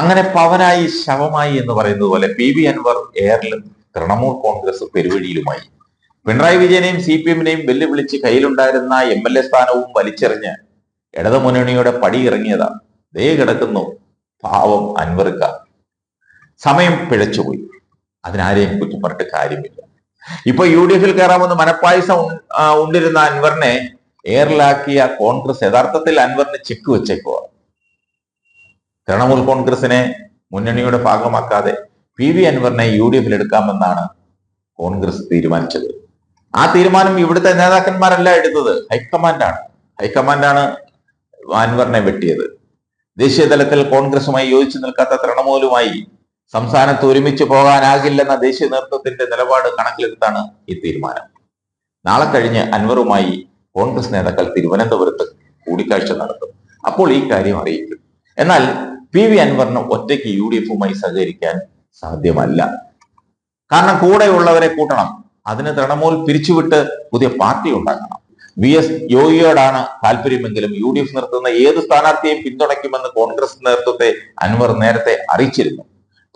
അങ്ങനെ പവനായി ശവമായി എന്ന് പറയുന്നത് പോലെ പി വി അൻവർ എയറിലും തൃണമൂൽ കോൺഗ്രസ് പെരുവഴിയിലുമായി. പിണറായി വിജയനെയും സി പി എമ്മിനെയും വെല്ലുവിളിച്ച് കയ്യിലുണ്ടായിരുന്ന എം എൽ എ സ്ഥാനവും വലിച്ചെറിഞ്ഞ് ഇടതുമുന്നണിയുടെ പടി ഇറങ്ങിയതാ ദേ കിടക്കുന്നു പാവം അൻവർക്ക സമയം പിഴച്ചുപോയി. അതിനാരെയും കുറ്റം പറഞ്ഞിട്ട് കാര്യമില്ല. ഇപ്പൊ യു ഡി എഫിൽ കയറാമെന്ന് മനപ്പായസം ഉണ്ടിരുന്ന അൻവറിനെ എയറിലാക്കിയ കോൺഗ്രസ് യഥാർത്ഥത്തിൽ അൻവറിന് ചെക്ക് വെച്ചേക്കുക തൃണമൂൽ കോൺഗ്രസിനെ മുന്നണിയുടെ ഭാഗമാക്കാതെ പി വി അൻവറിനെ യു ഡി എഫിൽ എടുക്കാമെന്നാണ് കോൺഗ്രസ് തീരുമാനിച്ചത്. ആ തീരുമാനം ഇവിടുത്തെ നേതാക്കന്മാരല്ല എടുത്തത്. ഹൈക്കമാൻഡാണ്. ഹൈക്കമാൻഡാണ് അൻവറിനെ വെട്ടിയത്. ദേശീയ തലത്തിൽ കോൺഗ്രസുമായി യോജിച്ചു നിൽക്കാത്ത തൃണമൂലുമായി സംസ്ഥാനത്ത് ഒരുമിച്ച് പോകാനാകില്ലെന്ന ദേശീയ നേതൃത്വത്തിന്റെ നിലപാട് കണക്കിലെടുത്താണ് ഈ തീരുമാനം. നാളെ കഴിഞ്ഞ് അൻവറുമായി കോൺഗ്രസ് നേതാക്കൾ തിരുവനന്തപുരത്ത് കൂടിക്കാഴ്ച നടത്തും. അപ്പോൾ ഈ കാര്യം അറിയിക്കും. എന്നാൽ പി വി അൻവറിന് ഒറ്റയ്ക്ക് യു ഡി എഫുമായി സഹകരിക്കാൻ സാധ്യമല്ല. കാരണം കൂടെയുള്ളവരെ കൂട്ടണം. അതിന് തൃണമൂൽ പിരിച്ചുവിട്ട് പുതിയ പാർട്ടി ഉണ്ടാക്കണം. വി എസ് യോഗിയോടാണ് താല്പര്യമെങ്കിലും യു ഡി എഫ് നിർത്തുന്ന ഏത് സ്ഥാനാർത്ഥിയെയും പിന്തുണയ്ക്കുമെന്ന് കോൺഗ്രസ് നേതൃത്വത്തെ അൻവർ നേരത്തെ അറിയിച്ചിരുന്നു.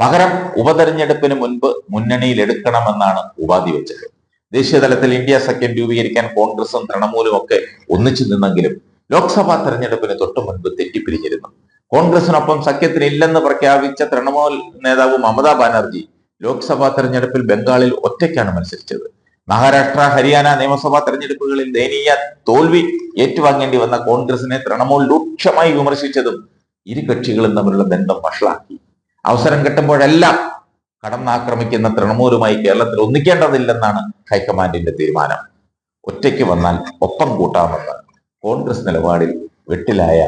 പകരം ഉപതെരഞ്ഞെടുപ്പിന് മുൻപ് മുന്നണിയിൽ എടുക്കണമെന്നാണ് ഉപാധി വെച്ചത്. ദേശീയ തലത്തിൽ ഇന്ത്യ സഖ്യം രൂപീകരിക്കാൻ കോൺഗ്രസും തൃണമൂലും ഒക്കെ ഒന്നിച്ചു നിന്നെങ്കിലും ലോക്സഭാ തെരഞ്ഞെടുപ്പിന് തൊട്ടു മുൻപ് തെറ്റിപ്പിരിഞ്ഞിരുന്നു. കോൺഗ്രസിനൊപ്പം സഖ്യത്തിന് ഇല്ലെന്ന് പ്രഖ്യാപിച്ച തൃണമൂൽ നേതാവ് മമതാ ബാനർജി ലോക്സഭാ തെരഞ്ഞെടുപ്പിൽ ബംഗാളിൽ ഒറ്റയ്ക്കാണ് മത്സരിച്ചത്. മഹാരാഷ്ട്ര ഹരിയാന നിയമസഭാ തെരഞ്ഞെടുപ്പുകളിൽ ദയനീയ തോൽവി ഏറ്റുവാങ്ങേണ്ടി വന്ന കോൺഗ്രസിനെ തൃണമൂൽ രൂക്ഷമായി വിമർശിച്ചതും ഇരു കക്ഷികളും തമ്മിലുള്ള ബന്ധം വഷളാക്കി. അവസരം കിട്ടുമ്പോഴെല്ലാം കടന്നാക്രമിക്കുന്ന തൃണമൂലുമായി കേരളത്തിൽ ഒന്നിക്കേണ്ടതില്ലെന്നാണ് ഹൈക്കമാൻഡിന്റെ തീരുമാനം. ഒറ്റയ്ക്ക് വന്നാൽ ഒപ്പം കൂട്ടാമെന്ന് കോൺഗ്രസ് നിലപാടിൽ വെട്ടിലായ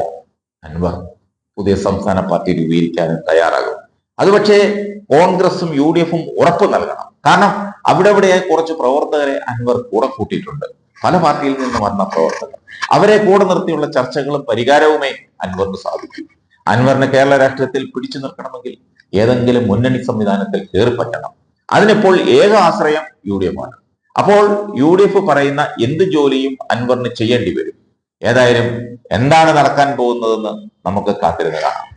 അൻവർ. പുതിയ സംസ്ഥാന പാർട്ടി രൂപീകരിക്കാനും തയ്യാറാകും. അത് പക്ഷേ കോൺഗ്രസും യു ഡി എഫും ഉറപ്പ് നൽകണം. കാരണം അവിടെ ഇവിടെ കുറച്ച് പ്രവർത്തകരെ അൻവർ കൂടെ കൂട്ടിയിട്ടുണ്ട്. പല പാർട്ടിയിൽ നിന്ന് വന്ന പ്രവർത്തകർ. അവരെ കൂടെ നിർത്തിയുള്ള ചർച്ചകളും പരിഹാരവുമേ അൻവറിന് സാധിക്കൂ. അൻവറിനെ കേരള രാഷ്ട്രീയത്തിൽ പിടിച്ചു നിൽക്കണമെങ്കിൽ ഏതെങ്കിലും മുന്നണി സംവിധാനത്തിൽ കയറിപ്പറ്റണം അതിനിപ്പോൾ ഏക ആശ്രയം യു ഡി എഫ് ആണ് അപ്പോൾ യു ഡി എഫ് പറയുന്ന എന്ത് ജോലിയും അൻവറിന് ചെയ്യേണ്ടി വരും. ഏതായാലും എന്താണ് നടക്കാൻ പോകുന്നതെന്ന് നമുക്ക് കാത്തിരുന്ന് കാണാം.